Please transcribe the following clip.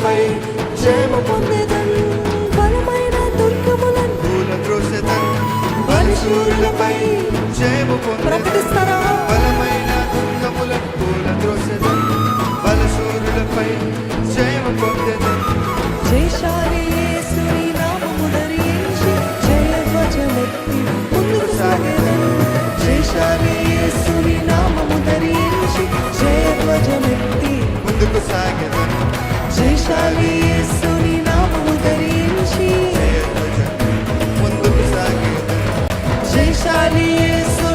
వారిపై క్షేమ పొందేదన్ బలమైన దుర్గములను పూల త్రోసెదన్ బలిశూరులపై క్షేమ ప్రకటిస్తారా? బలమైన దుర్గములను పూల త్రోసెదన్ బలశూరులపై క్షేమ పొందేదన్. జయశాలి ముందుకు సాగేదాన్ని Shali Yesu